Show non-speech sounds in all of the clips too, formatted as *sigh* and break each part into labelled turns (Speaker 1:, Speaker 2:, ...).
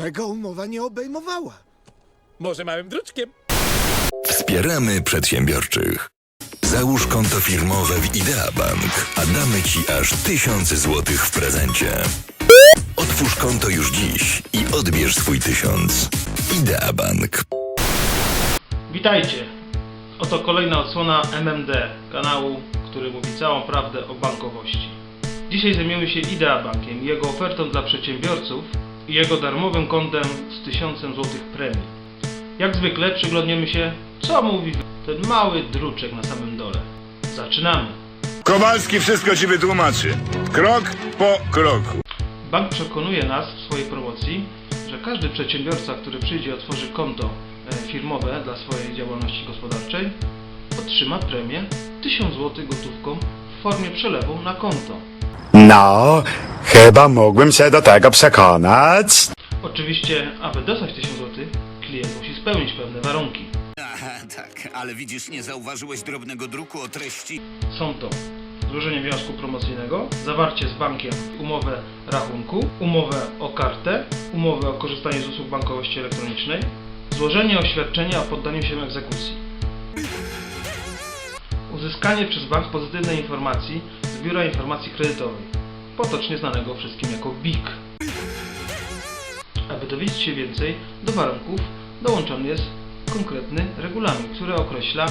Speaker 1: Tego umowa nie obejmowała.
Speaker 2: Może małym druczkiem?
Speaker 3: Wspieramy przedsiębiorczych. Załóż konto firmowe w Ideabank, a damy Ci aż 1000 złotych w prezencie. Otwórz konto już dziś i odbierz swój tysiąc. Ideabank.
Speaker 4: Witajcie! Oto kolejna odsłona MMD, kanału, który mówi całą prawdę o bankowości. Dzisiaj zajmiemy się Ideabankiem, jego ofertą dla przedsiębiorców i jego darmowym kontem z 1000 zł premii. Jak zwykle przyglądniemy się, co mówi ten mały druczek na samym dole. Zaczynamy!
Speaker 5: Kowalski wszystko ci wytłumaczy. Krok po kroku.
Speaker 4: Bank przekonuje nas w swojej promocji, że każdy przedsiębiorca, który przyjdzie i otworzy konto e, firmowe dla swojej działalności gospodarczej, otrzyma premię 1000 zł gotówką w formie przelewu na konto.
Speaker 6: No, chyba mógłbym się do tego przekonać.
Speaker 4: Oczywiście, aby dostać 1000 zł, klient musi spełnić pewne warunki.
Speaker 7: Aha, tak, ale widzisz, nie zauważyłeś drobnego druku o treści.
Speaker 4: Są to złożenie wniosku promocyjnego, zawarcie z bankiem umowę rachunku, umowę o kartę, umowę o korzystaniu z usług bankowości elektronicznej, złożenie oświadczenia o poddaniu się egzekucji. Uzyskanie przez bank pozytywnej informacji z Biura Informacji Kredytowej, potocznie znanego wszystkim jako BIK. Aby dowiedzieć się więcej, do warunków dołączony jest konkretny regulamin, który określa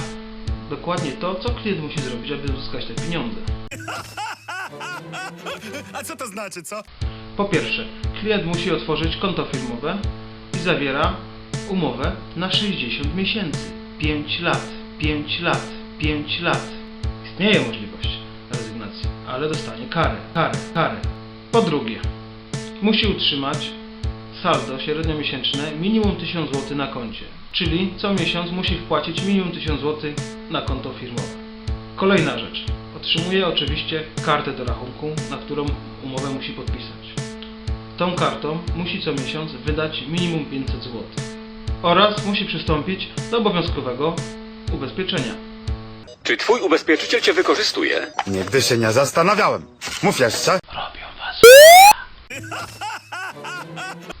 Speaker 4: dokładnie to, co klient musi zrobić, aby uzyskać te pieniądze. *laughs*
Speaker 6: A co to znaczy, co?
Speaker 4: Po pierwsze, klient musi otworzyć konto firmowe i zawiera umowę na 60 miesięcy, 5 lat, 5 lat, 5 lat. Istnieje możliwość ale dostanie karę, karę, karę. Po drugie, musi utrzymać saldo średniomiesięczne minimum 1000 zł na koncie, czyli co miesiąc musi wpłacić minimum 1000 zł na konto firmowe. Kolejna rzecz. Otrzymuje oczywiście kartę do rachunku, na którą umowę musi podpisać. Tą kartą musi co miesiąc wydać minimum 500 zł. Oraz musi przystąpić do obowiązkowego ubezpieczenia.
Speaker 8: Czy twój ubezpieczyciel cię wykorzystuje?
Speaker 6: Nigdy się nie zastanawiałem. Mów jeszcze.
Speaker 4: Robią was.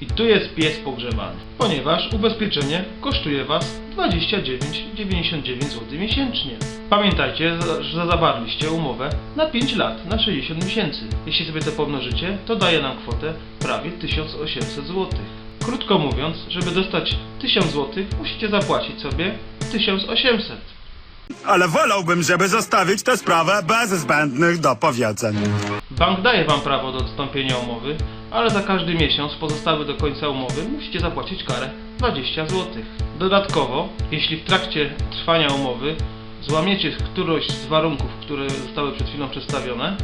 Speaker 4: *laughs* I tu jest pies pogrzebany, ponieważ ubezpieczenie kosztuje Was 29,99 zł miesięcznie. Pamiętajcie, że zawarliście umowę na 5 lat, na 60 miesięcy. Jeśli sobie to pomnożycie, to daje nam kwotę prawie 1800 zł. Krótko mówiąc, żeby dostać 1000 zł, musicie zapłacić sobie 1800.
Speaker 6: Ale wolałbym, żeby zostawić tę sprawę bez zbędnych dopowiedzeń.
Speaker 4: Bank daje Wam prawo do odstąpienia umowy, ale za każdy miesiąc pozostały do końca umowy musicie zapłacić karę 20 zł. Dodatkowo, jeśli w trakcie trwania umowy złamiecie któryś z warunków, które zostały przed chwilą przedstawione,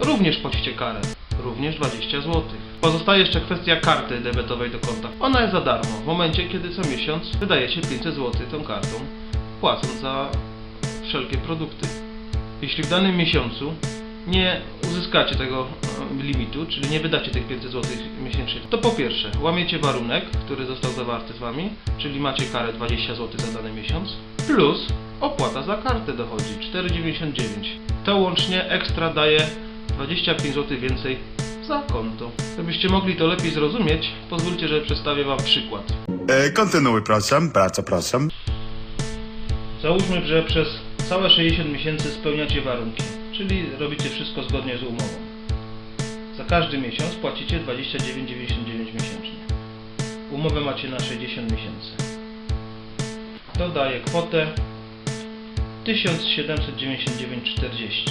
Speaker 4: również płacicie karę, również 20 zł. Pozostaje jeszcze kwestia karty debetowej do konta. Ona jest za darmo, w momencie kiedy co miesiąc wydajecie 500 zł tą kartą, płacąc za wszelkie produkty. Jeśli w danym miesiącu nie uzyskacie tego e, limitu, czyli nie wydacie tych 500 zł miesięcznie, to po pierwsze łamiecie warunek, który został zawarty z Wami, czyli macie karę 20 zł za dany miesiąc, plus opłata za kartę dochodzi 4,99. To łącznie ekstra daje 25 zł więcej za konto. Żebyście mogli to lepiej zrozumieć, pozwólcie, że przedstawię Wam przykład.
Speaker 6: E, kontynuuj proszę, bardzo proszę.
Speaker 4: Załóżmy, że przez całe 60 miesięcy spełniacie warunki, czyli robicie wszystko zgodnie z umową. Za każdy miesiąc płacicie 29,99 miesięcznie. Umowę macie na 60 miesięcy. To daje kwotę 1799,40.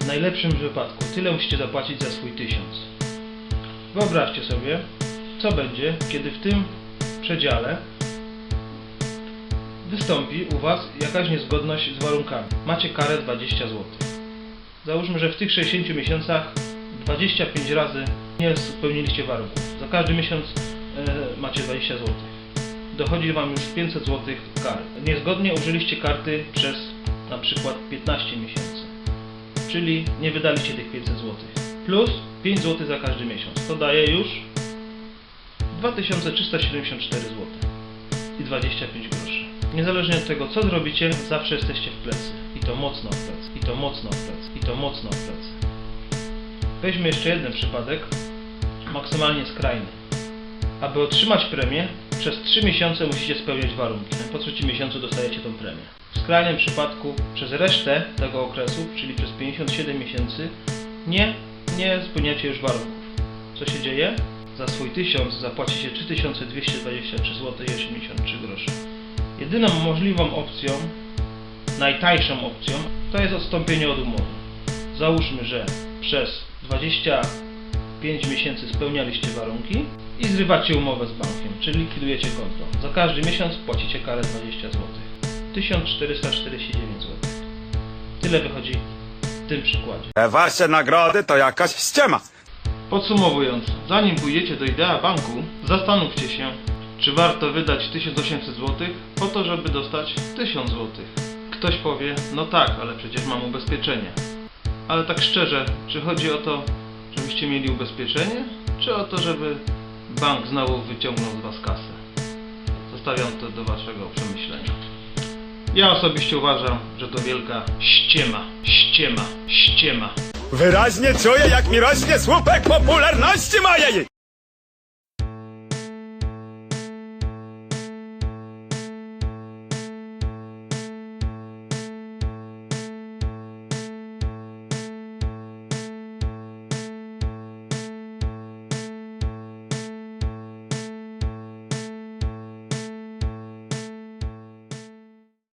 Speaker 4: W najlepszym wypadku tyle musicie zapłacić za swój 1000. Wyobraźcie sobie, co będzie, kiedy w tym przedziale wystąpi u Was jakaś niezgodność z warunkami. Macie karę 20 zł. Załóżmy, że w tych 60 miesiącach 25 razy nie spełniliście warunków. Za każdy miesiąc e, macie 20 zł. Dochodzi Wam już 500 zł kary. Niezgodnie użyliście karty przez na przykład 15 miesięcy. Czyli nie wydaliście tych 500 zł. Plus 5 zł za każdy miesiąc. To daje już 2374 zł i 25 groszy. Niezależnie od tego, co zrobicie, zawsze jesteście w plecy. I to mocno w plecy. I to mocno w plecy. I to mocno w plecy. Weźmy jeszcze jeden przypadek, maksymalnie skrajny. Aby otrzymać premię, przez 3 miesiące musicie spełniać warunki. Po trzecim miesiącu dostajecie tą premię. W skrajnym przypadku przez resztę tego okresu, czyli przez 57 miesięcy, nie, nie spełniacie już warunków. Co się dzieje? Za swój 1000 zapłacicie 3223 zł i 83 grosze. Jedyną możliwą opcją, najtańszą opcją, to jest odstąpienie od umowy. Załóżmy, że przez 25 miesięcy spełnialiście warunki i zrywacie umowę z bankiem, czyli likwidujecie konto. Za każdy miesiąc płacicie karę 20 zł. 1449 zł. Tyle wychodzi w tym przykładzie.
Speaker 6: Te wasze nagrody to jakaś ściema.
Speaker 4: Podsumowując, zanim pójdziecie do Idea Banku, zastanówcie się, czy warto wydać 1800 zł po to, żeby dostać 1000 zł. Ktoś powie, no tak, ale przecież mam ubezpieczenie. Ale tak szczerze, czy chodzi o to, żebyście mieli ubezpieczenie, czy o to, żeby bank znowu wyciągnął z was kasę? Zostawiam to do waszego przemyślenia. Ja osobiście uważam, że to wielka ściema, ściema, ściema.
Speaker 6: Wyraźnie czuję, jak mi rośnie słupek popularności mojej.